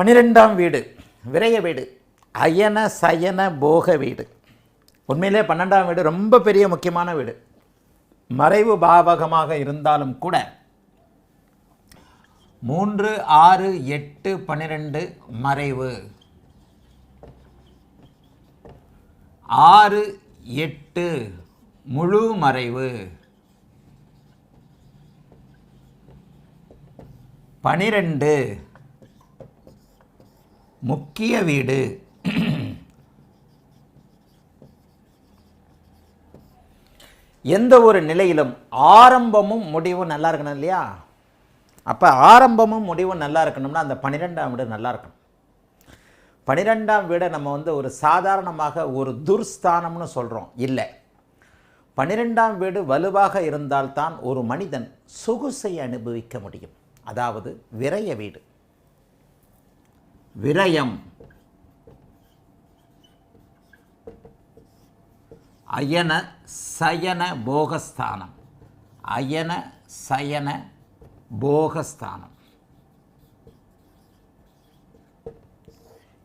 பன்னிரெண்டாம் வீடு விரைய வீடு அயன சயன போக வீடு. உண்மையிலே பன்னெண்டாம் வீடு ரொம்ப பெரிய முக்கியமான வீடு. மறைவு பாவகமாக இருந்தாலும் கூட மூன்று ஆறு எட்டு பன்னிரெண்டு மறைவு. ஆறு எட்டு முழு மறைவு. பனிரெண்டு முக்கிய வீடு. எந்த ஒரு நிலையிலும் ஆரம்பமும் முடிவும் நல்லா இருக்கணும் இல்லையா? அப்போ ஆரம்பமும் முடிவும் நல்லா இருக்கணும்னா அந்த பன்னிரெண்டாம் வீடு நல்லா இருக்கணும். பன்னிரெண்டாம் வீடை நம்ம வந்து ஒரு சாதாரணமாக ஒரு துர்ஸ்தானம்னு சொல்கிறோம் இல்லை. பன்னிரெண்டாம் வீடு வலுவாக இருந்தால்தான் ஒரு மனிதன் சொகுசை அனுபவிக்க முடியும். அதாவது விரைய வீடு. விரயம். அயன சயன போகஸ்தானம். அயன சயன போகஸ்தானம்.